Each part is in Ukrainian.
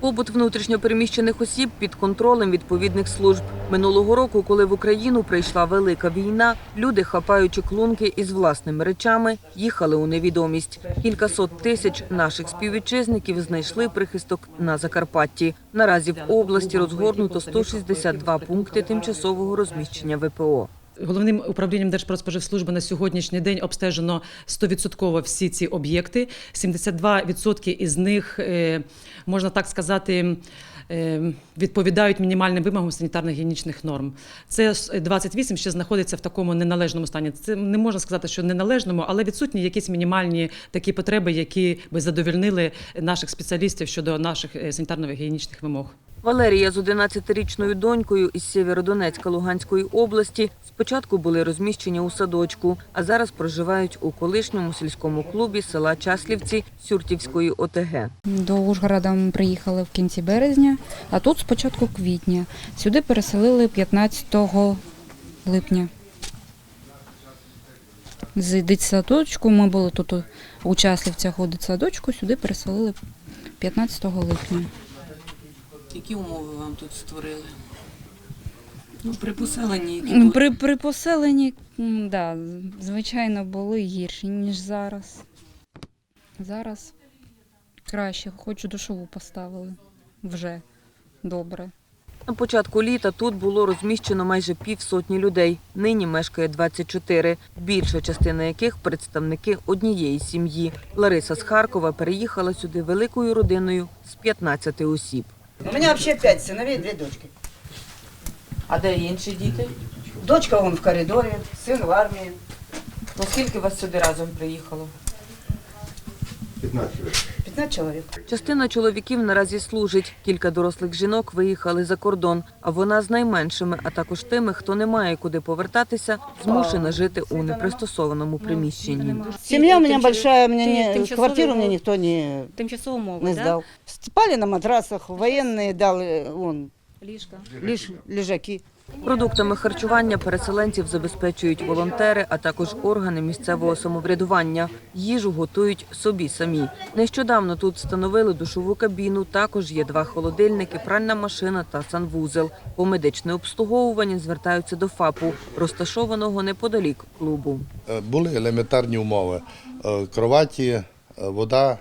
Побут внутрішньопереміщених осіб під контролем відповідних служб. Минулого року, коли в Україну прийшла велика війна, люди, хапаючи клунки із власними речами, їхали у невідомість. Кількасот тисяч наших співвітчизників знайшли прихисток на Закарпатті. Наразі в області розгорнуто 162 пункти тимчасового розміщення ВПО. Головним управлінням Держпродспоживслужби на сьогоднішній день обстежено 100% всі ці об'єкти. 72% із них, е, можна так сказати, е, відповідають мінімальним вимогам санітарно-гігієнічних норм. Це ж 28 ще знаходиться в такому неналежному стані. Це не можна сказати, що неналежному, але відсутні якісь мінімальні такі потреби, які би задовольнили наших спеціалістів щодо наших е, санітарно-гігієнічних вимог. Валерія з 11-річною донькою із Сєвєродонецька Луганської області спочатку були розміщені у садочку, а зараз проживають у колишньому сільському клубі села Часлівці Сюртівської ОТГ. До Ужгорода ми приїхали в кінці березня, а тут з початку квітня. Сюди переселили 15 липня. З дитсадочку ми були тут у Часлівцях у дитсадочку, сюди переселили 15 липня. Які умови вам тут створили? Ну, при поселенні які При, при поселенні, м, да, звичайно, були гірші, ніж зараз. Зараз краще, хоч душову поставили. Вже добре. На початку літа тут було розміщено майже півсотні людей. Нині мешкає 24, більша частина яких представники однієї сім'ї. Лариса з Харкова переїхала сюди великою родиною з 15 осіб. У мене взагалі пять сыновей, дві дочки. А де інші діти? Дочка вон в коридорі, син в армії. Ну скільки вас сюди разом приїхало? 15 человек. Частина чоловіків наразі служить. Кілька дорослих жінок виїхали за кордон. А вона з найменшими, а також тими, хто не має куди повертатися, змушена жити у непристосованому приміщенні. Семья у меня большая, мне ты не, тимчасовый квартиру мне мов- никто не, Тимчасово мови, не да? сдал. Спали на матрасах, военные дали вон, Ліжка. лишь лежаки. Продуктами харчування переселенців забезпечують волонтери, а також органи місцевого самоврядування. Їжу готують собі самі. Нещодавно тут встановили душову кабіну. Також є два холодильники, пральна машина та санвузел. По медичне обслуговування звертаються до ФАПу, розташованого неподалік клубу. Е, Були елементарні умови: Е, кроваті, е, вода,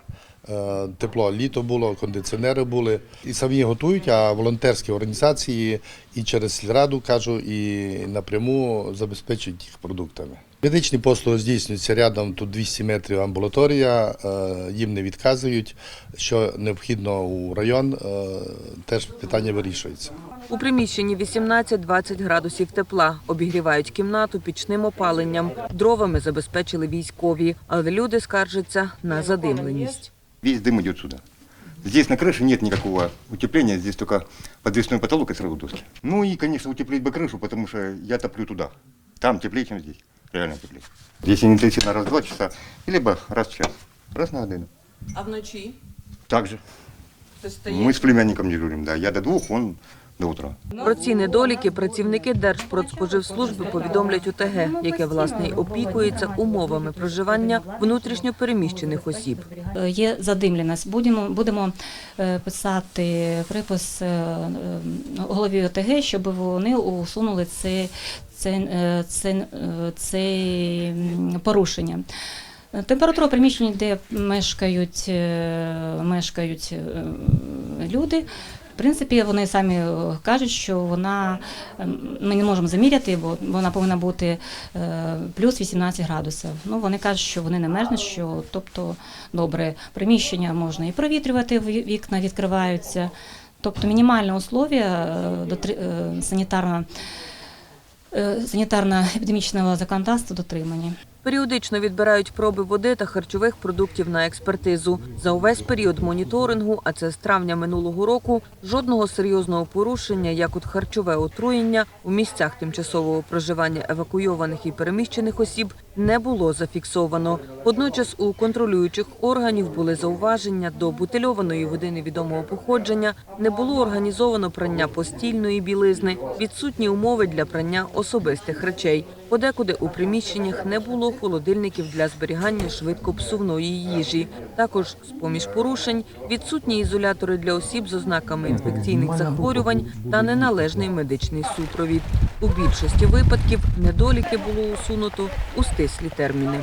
тепло. Літо було, кондиціонери були. І самі готують, а волонтерські організації і через сільраду кажу, і напряму забезпечують їх продуктами. Медичні послуги здійснюються рядом, тут 200 метрів амбулаторія, е, їм не відказують, що необхідно у район, е, теж питання вирішується. У приміщенні 18-20 градусів тепла. Обігрівають кімнату пічним опаленням. Дровами забезпечили військові, але люди скаржаться на задимленість. Весь дым идет сюда. Здесь на крыше нет никакого утепления, здесь только подвесной потолок и сразу доски. Ну и, конечно, утеплить бы крышу, потому что я топлю туда. Там теплее, чем здесь. Реально теплее. Если не интенсивно раз в два часа, либо раз в час. Раз на годину. А вночі Так же. Мы с племянником дежурим, да. Я до двух, он до утра. Про ці недоліки працівники Держпродспоживслужби повідомлять ОТГ, яке власне й опікується умовами проживання внутрішньо переміщених осіб. Е, Є задимленість. Будемо, будемо е, писати припис е, голові ОТГ, щоб вони усунули це, це, це, це порушення. Температура приміщення, де мешкають, мешкають люди. Принципі, вони самі е, кажуть, що вона ем, ми не можемо заміряти, бо вона повинна бути е, плюс 18 градусів. Ну вони кажуть, що вони не мерзнуть, що тобто добре, приміщення можна і провітрювати, ві- вікна відкриваються. Тобто мінімальні условия е, санітарно санітарно-епідемічного законодавства дотримані. Періодично відбирають проби води та харчових продуктів на експертизу. За увесь період моніторингу, а це з травня минулого року, жодного серйозного порушення, як от харчове отруєння, у місцях тимчасового проживання евакуйованих і переміщених осіб не було зафіксовано. Водночас у контролюючих органів були зауваження до бутильованої води невідомого походження, не було організовано прання постільної білизни, відсутні умови для прання особистих речей. Подекуди у приміщеннях не було холодильників для зберігання швидкопсувної їжі. Також з поміж порушень відсутні ізолятори для осіб з ознаками інфекційних захворювань та неналежний медичний супровід. У більшості випадків недоліки було усунуто у стислі терміни.